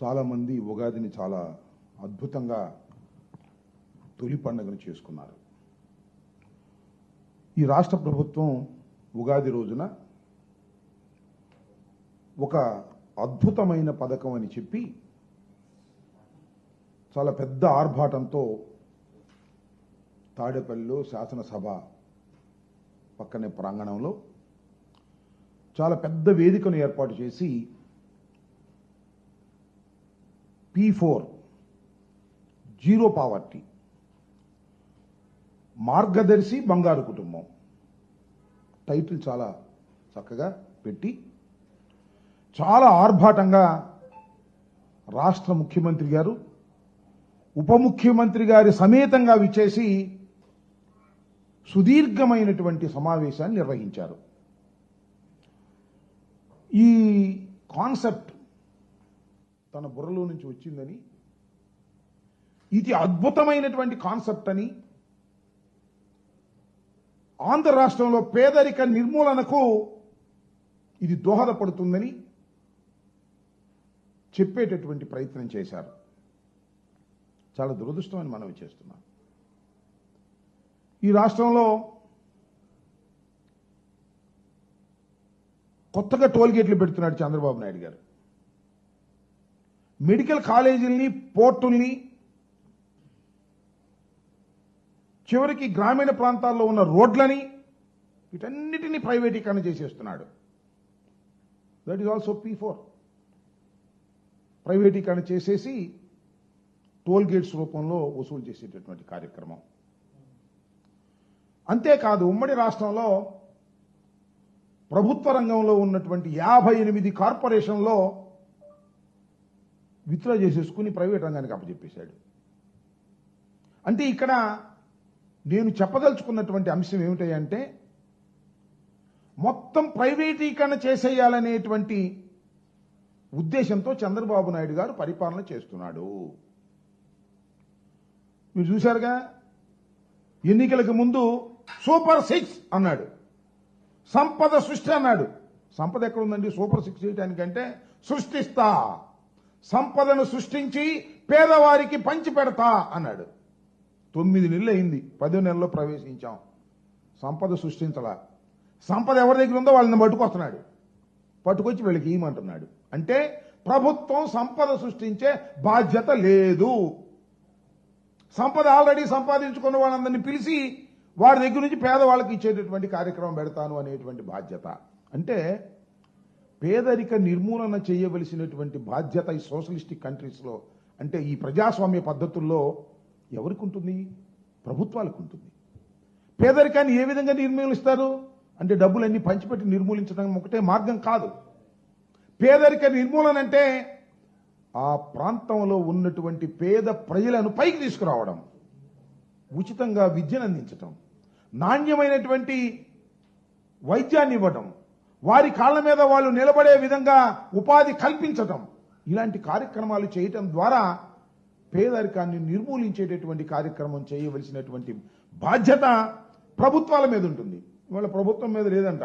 చాలామంది ఉగాదిని చాలా అద్భుతంగా తొలి పండుగను చేసుకున్నారు. ఈ రాష్ట్ర ప్రభుత్వం ఉగాది రోజున ఒక అద్భుతమైన పథకం అని చెప్పి చాలా పెద్ద ఆర్భాటంతో తాడేపల్లిలో శాసనసభ పక్కనే ప్రాంగణంలో చాలా పెద్ద వేదికను ఏర్పాటు చేసి పీ ఫోర్ జీరో పావర్టీ మార్గదర్శి బంగారు కుటుంబం. టైటిల్ చాలా చక్కగా పెట్టి చాలా ఆర్భాటంగా రాష్ట్ర ముఖ్యమంత్రి గారు ఉప ముఖ్యమంత్రి గారి సమేతంగా విచ్చేసి సుదీర్ఘమైనటువంటి సమావేశాన్ని నిర్వహించారు. ఈ కాన్సెప్ట్ తన బుర్రలో నుంచి వచ్చిందని ఇది అద్భుతమైనటువంటి కాన్సెప్ట్ అని ఆంధ్ర రాష్ట్రంలో పేదరిక నిర్మూలనకు ఇది దోహదపడుతుందని చెప్పేటటువంటి ప్రయత్నం చేశారు. చాలా దురదృష్టం అని మనవి చేస్తున్నాం. ఈ రాష్ట్రంలో కొత్తగా టోల్ గేట్లు పెడుతున్నాడు చంద్రబాబు నాయుడు గారు. మెడికల్ కాలేజీల్ని పోర్టుల్ని చివరికి గ్రామీణ ప్రాంతాల్లో ఉన్న రోడ్లని వీటన్నిటినీ ప్రైవేటీకరణ చేసేస్తున్నాడు. That is also P four ప్రైవేటీకరణ చేసేసి టోల్ గేట్స్ రూపంలో వసూలు చేసేటటువంటి కార్యక్రమం. అంతేకాదు ఉమ్మడి రాష్ట్రంలో ప్రభుత్వ రంగంలో ఉన్నటువంటి యాభై ఎనిమిది కార్పొరేషన్లో విత్డ్రా చేసేసుకుని ప్రైవేట్ రంగానికి అప్పచెప్పేశాడు. అంటే ఇక్కడ నేను చెప్పదలుచుకున్నటువంటి అంశం ఏమిటంటే మొత్తం ప్రైవేటీకరణ చేసేయాలనేటువంటి ఉద్దేశంతో చంద్రబాబు నాయుడు గారు పరిపాలన చేస్తున్నాడు. మీరు చూశారుగా? ఎన్నికలకు ముందు సూపర్ సిక్స్ అన్నాడు. సంపద సృష్టి అన్నాడు. సంపద ఎక్కడుందండి? సూపర్ సిక్స్ చేయడానికంటే సృష్టిస్తా. సంపదను సృష్టించి పేదవారికి పంచి పెడతా అన్నాడు. తొమ్మిది నెలలు అయింది పదో నెలలో ప్రవేశించాం. సంపద సృష్టించలా. సంపద ఎవరి దగ్గర ఉందో వాళ్ళని పట్టుకొస్తున్నాడు. పట్టుకొచ్చి వీళ్ళకి ఇవ్వమంటున్నాడు అంటే ప్రభుత్వం సంపద సృష్టించే బాధ్యత లేదు. సంపద ఆల్రెడీ సంపాదించుకున్న వాళ్ళందరినీ పిలిచి వారి దగ్గర నుంచి పేదవాళ్ళకి ఇచ్చేటటువంటి కార్యక్రమం పెడతాను అనేటువంటి బాధ్యత. అంటే పేదరిక నిర్మూలన చేయవలసినటువంటి బాధ్యత ఈ సోషలిస్టిక్ కంట్రీస్లో అంటే ఈ ప్రజాస్వామ్య పద్ధతుల్లో ఎవరికి ఉంటుంది? ప్రభుత్వాలకు ఉంటుంది. పేదరికాన్ని ఏ విధంగా నిర్మూలిస్తారు? అంటే డబ్బులన్నీ పంచిపెట్టి నిర్మూలించడం ఒకటే మార్గం కాదు. పేదరిక నిర్మూలన అంటే ఆ ప్రాంతంలో ఉన్నటువంటి పేద ప్రజలను పైకి తీసుకురావడం ఉచితంగా విద్యను అందించటం నాణ్యమైనటువంటి వైద్యాన్ని ఇవ్వడం వారి కాళ్ళ మీద వాళ్ళు నిలబడే విధంగా ఉపాధి కల్పించటం. ఇలాంటి కార్యక్రమాలు చేయటం ద్వారా పేదరికాన్ని నిర్మూలించేటటువంటి కార్యక్రమం చేయవలసినటువంటి బాధ్యత ప్రభుత్వాల మీద ఉంటుంది. ఇవాళ ప్రభుత్వం మీద లేదంట.